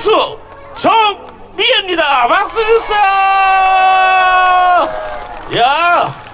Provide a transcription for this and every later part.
가수 정미애입니다. 박수 주세요. 야.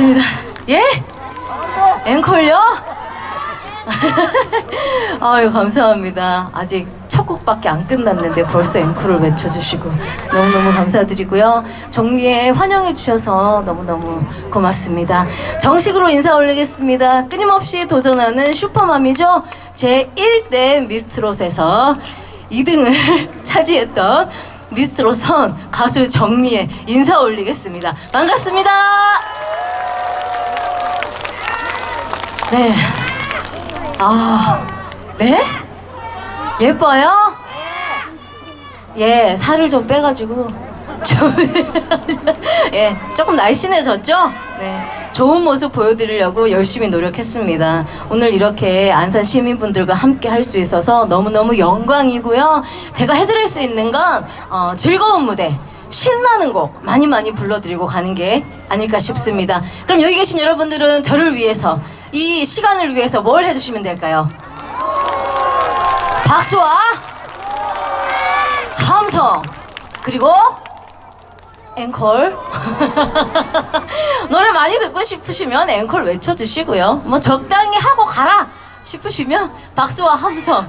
반갑습니다. 예? 앵콜요? 아유, 감사합니다. 아직 첫 곡밖에 안 끝났는데 벌써 앵콜을 외쳐주시고 너무너무 감사드리고요. 정리에 환영해주셔서 너무너무 고맙습니다. 정식으로 인사 올리겠습니다. 끊임없이 도전하는 슈퍼맘이죠. 제 1대 미스트롯에서 2등을 차지했던 미스트롯 선 가수 정미의 인사 올리겠습니다. 반갑습니다. 네. 아, 네? 예뻐요? 예, 살을 좀 빼가지고 좀 예, 조금 날씬해졌죠? 네, 좋은 모습 보여드리려고 열심히 노력했습니다. 오늘 이렇게 안산 시민분들과 함께 할 수 있어서 너무너무 영광이고요. 제가 해드릴 수 있는 건 어, 즐거운 무대, 신나는 곡 많이 많이 불러드리고 가는 게 아닐까 싶습니다. 그럼 여기 계신 여러분들은 저를 위해서 이 시간을 위해서 뭘 해주시면 될까요? 박수와 함성 그리고 앵콜 노래 많이 듣고 싶으시면 앵콜 외쳐주시고요 뭐 적당히 하고 가라 싶으시면 박수와 함성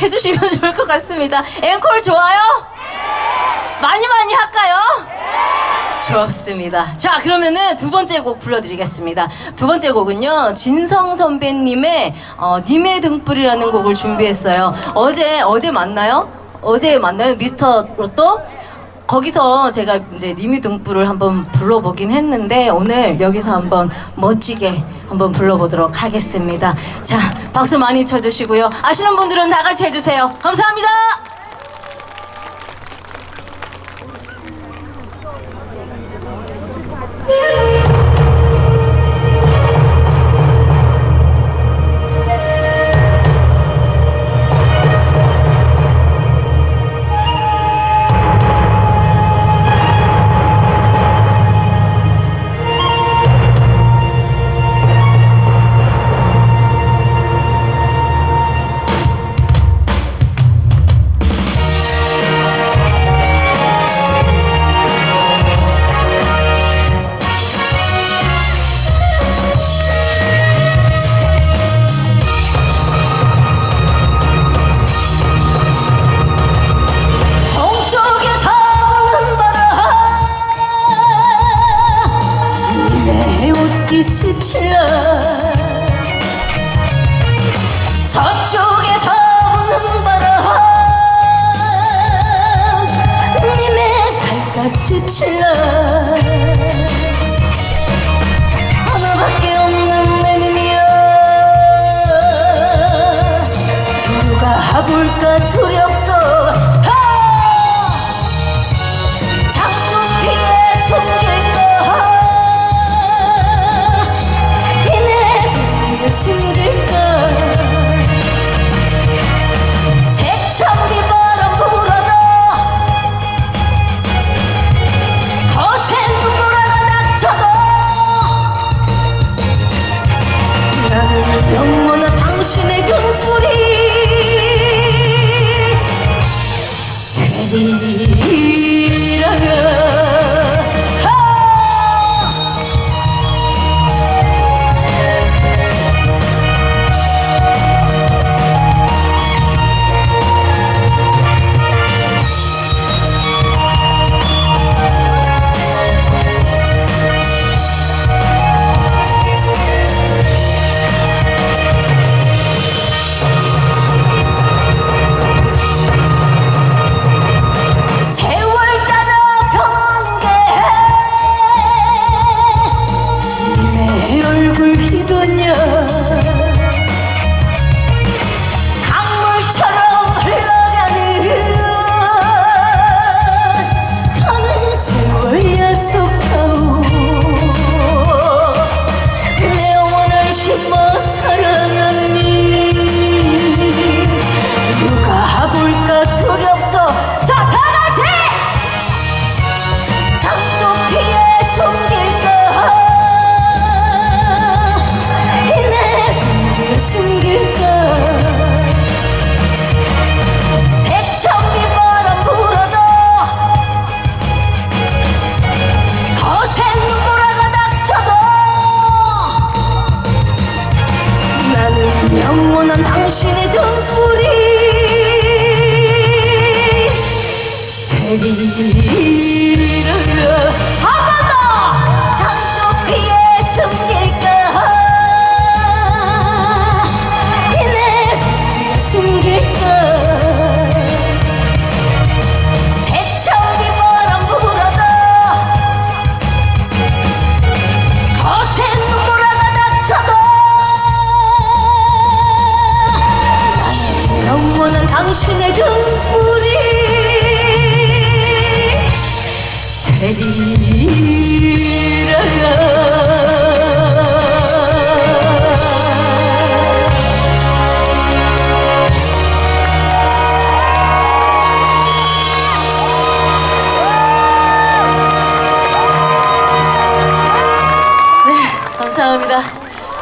해주시면 좋을 것 같습니다 앵콜 좋아요? 많이 많이 할까요? 좋습니다. 자, 그러면은 두 번째 곡 불러드리겠습니다. 두 번째 곡은요, 진성 선배님의 어, 님의 등불이라는 곡을 준비했어요. 어제, 어제 맞나요? 어제 맞나요? 미스터 로또? 거기서 제가 이제 님의 등불을 한번 불러보긴 했는데 오늘 여기서 한번 멋지게 한번 불러보도록 하겠습니다. 자, 박수 많이 쳐주시고요. 아시는 분들은 다 같이 해주세요. 감사합니다.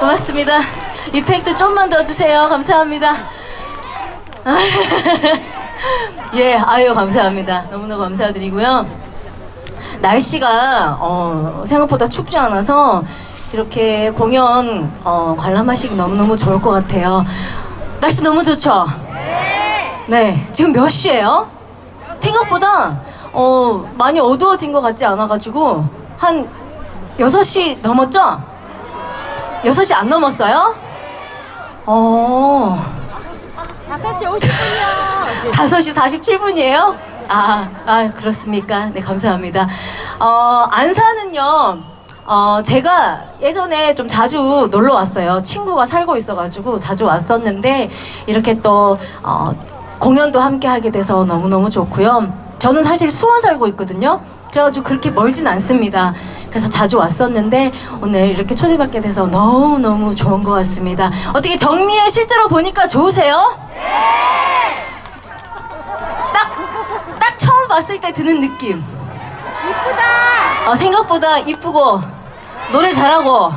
고맙습니다. 이펙트 좀만 더 주세요. 감사합니다. 예, 아유 감사합니다. 너무너무 감사드리고요. 날씨가 어, 생각보다 춥지 않아서 이렇게 공연 어, 관람하시기 너무너무 좋을 것 같아요. 날씨 너무 좋죠? 네. 지금 몇 시예요? 생각보다 어, 많이 어두워진 것 같지 않아가지고 한 6시 넘었죠? 6시 안 넘었어요? 어... 5시 50분이요. 5시 47분이에요? 아, 아, 그렇습니까? 네, 감사합니다. 어, 안산은요, 어, 제가 예전에 좀 자주 놀러 왔어요. 친구가 살고 있어가지고 자주 왔었는데, 이렇게 또, 어, 공연도 함께 하게 돼서 너무너무 좋고요. 저는 사실 수원 살고 있거든요. 그래가지고 그렇게 멀진 않습니다. 그래서 자주 왔었는데 오늘 이렇게 초대받게 돼서 너무너무 좋은 것 같습니다. 어떻게 정미애 실제로 보니까 좋으세요? 딱, 딱 처음 봤을 때 드는 느낌. 이쁘다. 어, 생각보다 이쁘고, 노래 잘하고,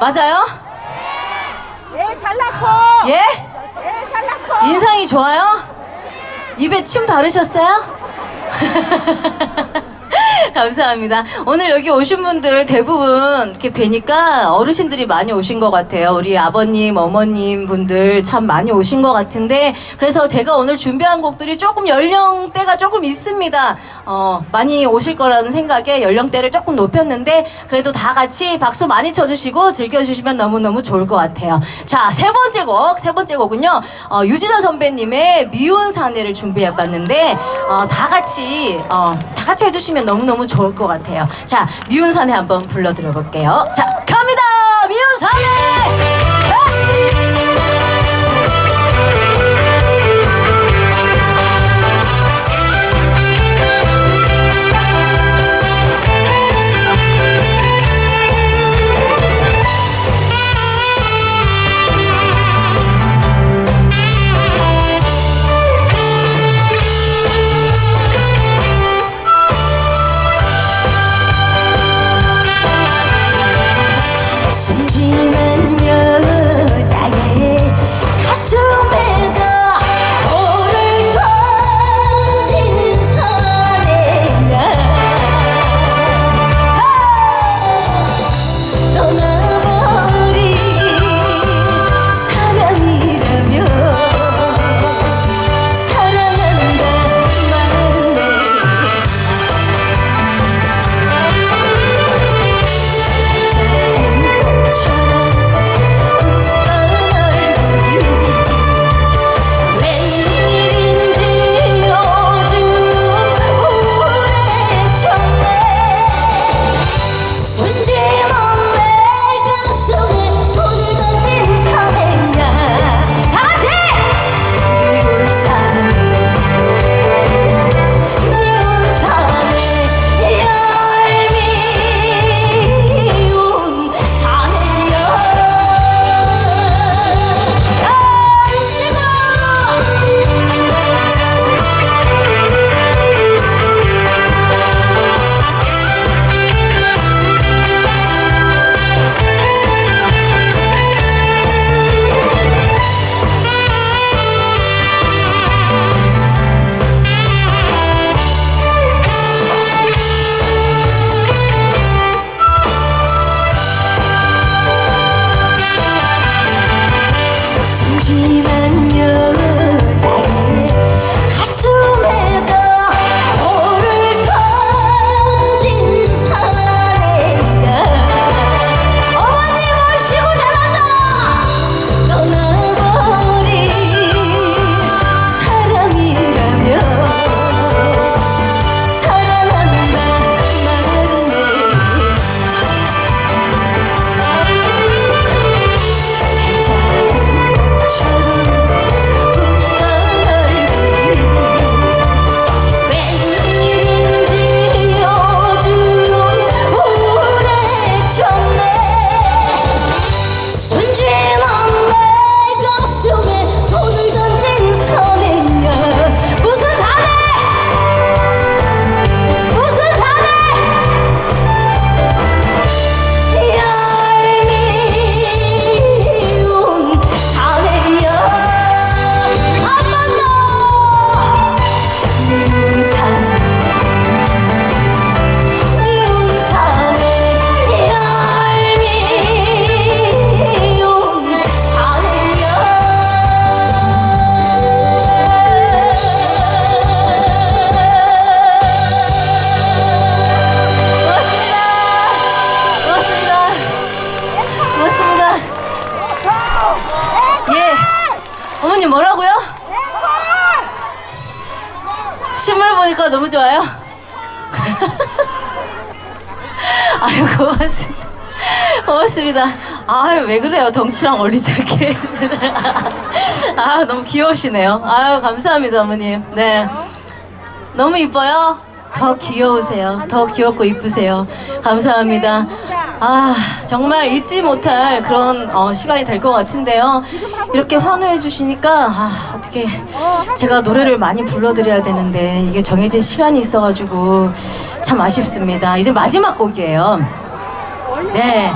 맞아요? 예, 잘났고. 예? 예, 잘났고. 인상이 좋아요? 입에 침 바르셨어요? 감사합니다. 오늘 여기 오신 분들 대부분 이렇게 뵈니까 어르신들이 많이 오신 것 같아요. 우리 아버님, 어머님 분들 참 많이 오신 것 같은데 그래서 제가 오늘 준비한 곡들이 조금 연령대가 조금 있습니다. 어, 많이 오실 거라는 생각에 연령대를 조금 높였는데 그래도 다 같이 박수 많이 쳐주시고 즐겨주시면 너무너무 좋을 것 같아요. 자, 세 번째 곡, 세 번째 곡은요. 어, 유진아 선배님의 미운 사내를 준비해봤는데 어, 다 같이 어, 다 같이 해주시면 너무너무 좋을 것 같아요. 자, 미운 사내 한번 불러드려 볼게요. 자, 갑니다. 미운 사내. 어머님 뭐라고요? 실물 보니까 너무 좋아요. 아유 고맙습니다. 고맙습니다. 아유 왜 그래요 덩치랑 어리작게. 아 너무 귀여우시네요. 아유 감사합니다 어머님. 네 너무 이뻐요. 더 귀여우세요. 더 귀엽고 이쁘세요. 감사합니다. 아 정말 잊지 못할 그런 어, 시간이 될 것 같은데요. 이렇게 환호해 주시니까 아 어떻게 제가 노래를 많이 불러드려야 되는데 이게 정해진 시간이 있어가지고 참 아쉽습니다. 이제 마지막 곡이에요. 네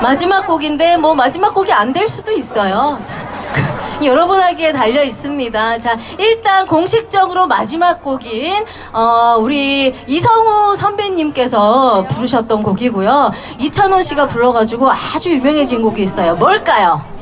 마지막 곡인데 뭐 마지막 곡이 안 될 수도 있어요. 자, 여러분에게 달려 있습니다. 자, 일단 공식적으로 마지막 곡인 어, 우리 이성우 선배님께서 부르셨던 곡이고요. 이찬원 씨가 불러가지고 아주 유명해진 곡이 있어요. 뭘까요?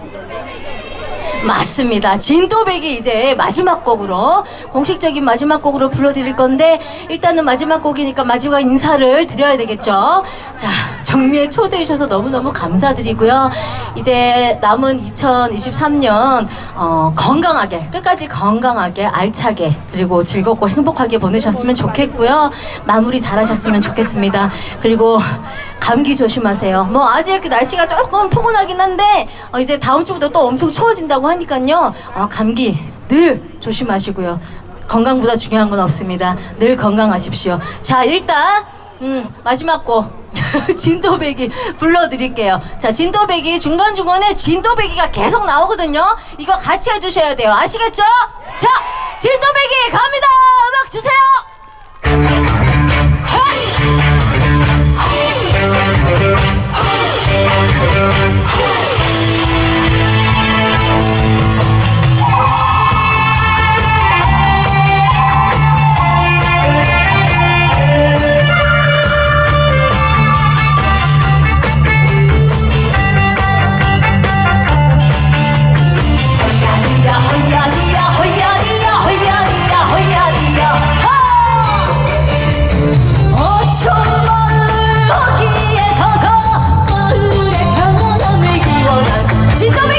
맞습니다. 진또백이 이제 마지막 곡으로 공식적인 마지막 곡으로 불러드릴 건데 일단은 마지막 곡이니까 마지막 인사를 드려야 되겠죠. 자 정미에 초대해 주셔서 너무너무 감사드리고요. 이제 남은 2023년 어, 건강하게 끝까지 건강하게 알차게 그리고 즐겁고 행복하게 보내셨으면 좋겠고요. 마무리 잘하셨으면 좋겠습니다. 그리고 감기 조심하세요. 뭐 아직 그 날씨가 조금 포근하긴 한데 어, 이제 다음 주부터 또 엄청 추워진다고 하니까요. 어, 감기 늘 조심하시고요. 건강보다 중요한 건 없습니다. 늘 건강하십시오. 자 일단 음, 마지막 곡 진도배기 불러드릴게요. 자 진도배기 중간 중간에 진도배기가 계속 나오거든요. 이거 같이 해주셔야 돼요. 아시겠죠? 자 진도배기 갑니다. 음악 주세요. 허야디야 请中兵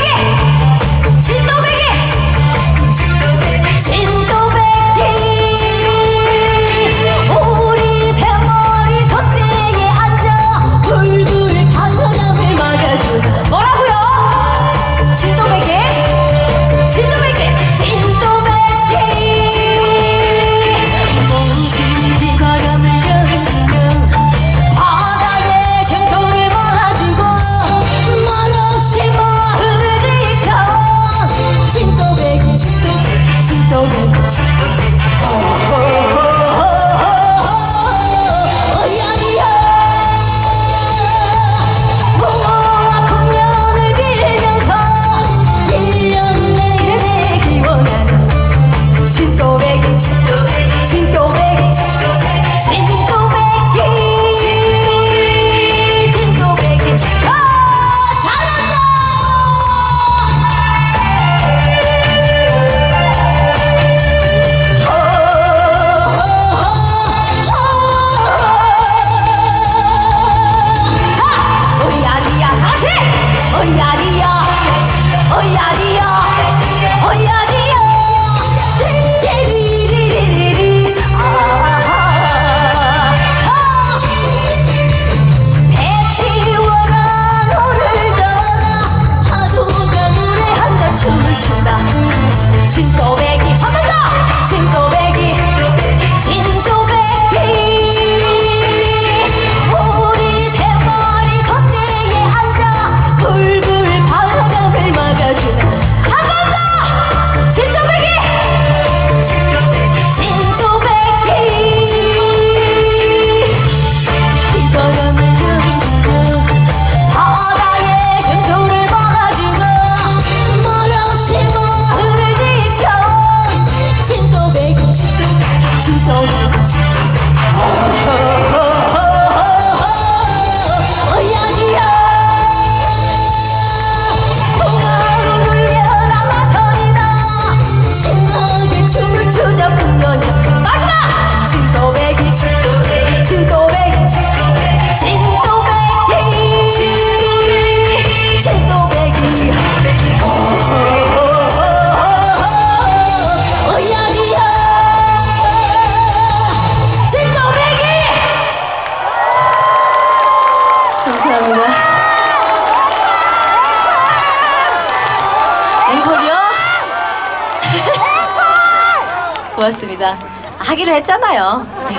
고맙습니다. 하기로 했잖아요. 네.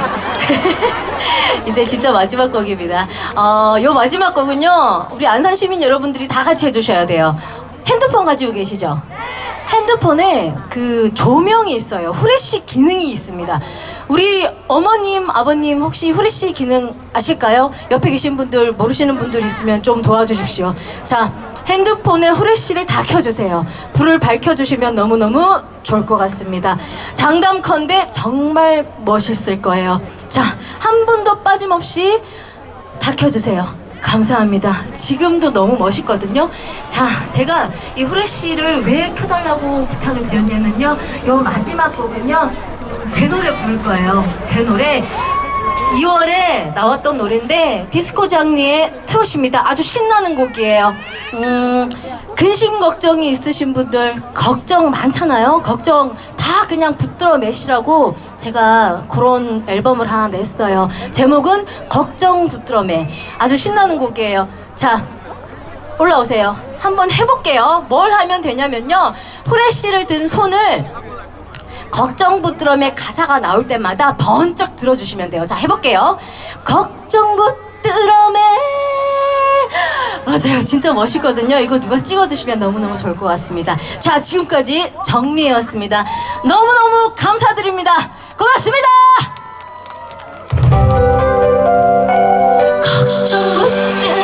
이제 진짜 마지막 곡입니다. 어, 요 마지막 곡은요, 우리 안산 시민 여러분들이 다 같이 해주셔야 돼요. 핸드폰 가지고 계시죠? 핸드폰에 그 조명이 있어요. 후레쉬 기능이 있습니다. 우리 어머님, 아버님 혹시 후레쉬 기능 아실까요? 옆에 계신 분들 모르시는 분들 있으면 좀 도와주십시오. 자, 핸드폰에 후레쉬를 다 켜주세요. 불을 밝혀주시면 너무너무 좋을 것 같습니다. 장담컨대 정말 멋있을 거예요. 자, 한 분도 빠짐없이 다 켜주세요. 감사합니다. 지금도 너무 멋있거든요. 자, 제가 이 후레쉬를 왜 켜달라고 부탁을 드렸냐면요. 요 마지막 곡은요. 음, 제 노래 부를 거예요. 제 노래. 2월에 나왔던 노래인데 디스코 장르의 트롯입니다. 아주 신나는 곡이에요. 음, 근심 걱정이 있으신 분들 걱정 많잖아요. 걱정 다 그냥 붙들어 매시라고 제가 그런 앨범을 하나 냈어요. 제목은 걱정 붙들어 매. 아주 신나는 곡이에요. 자, 올라오세요. 한번 해볼게요. 뭘 하면 되냐면요. 후레쉬를 든 손을 걱정 붙들어매 가사가 나올 때마다 번쩍 들어주시면 돼요. 자, 해볼게요. 걱정 붙들어매. 맞아요. 진짜 멋있거든요. 이거 누가 찍어주시면 너무너무 좋을 것 같습니다. 자, 지금까지 정미였습니다. 너무너무 감사드립니다. 고맙습니다. 걱정 붙들어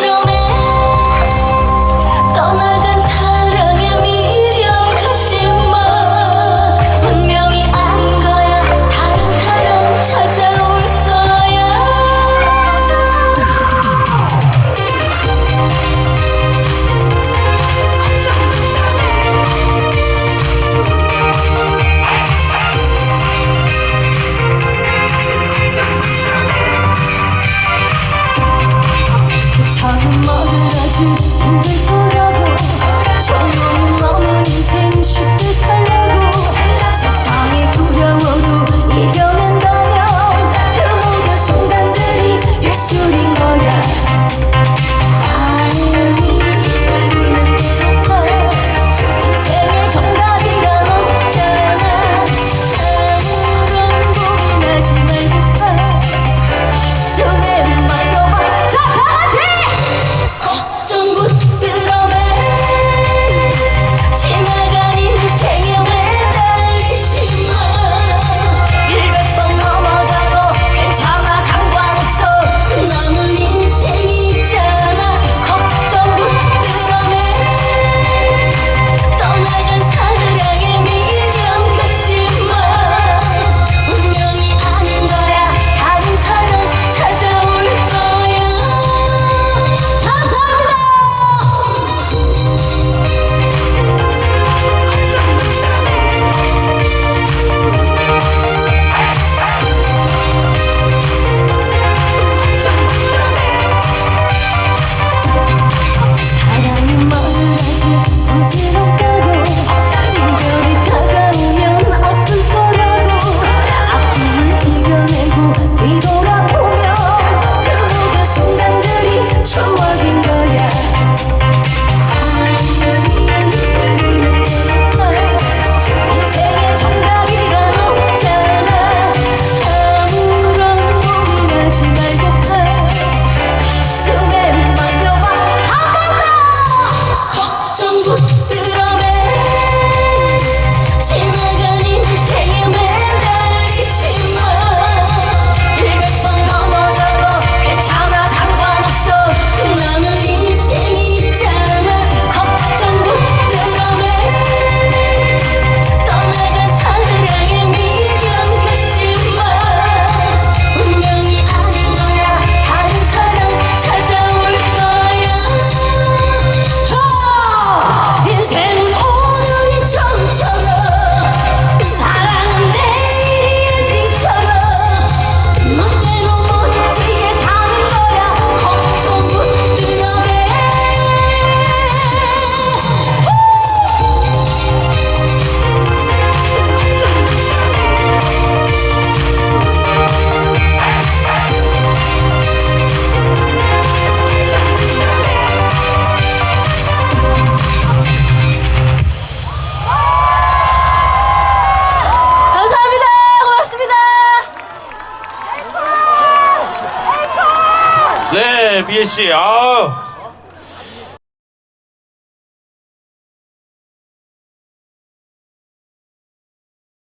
미애 씨. 아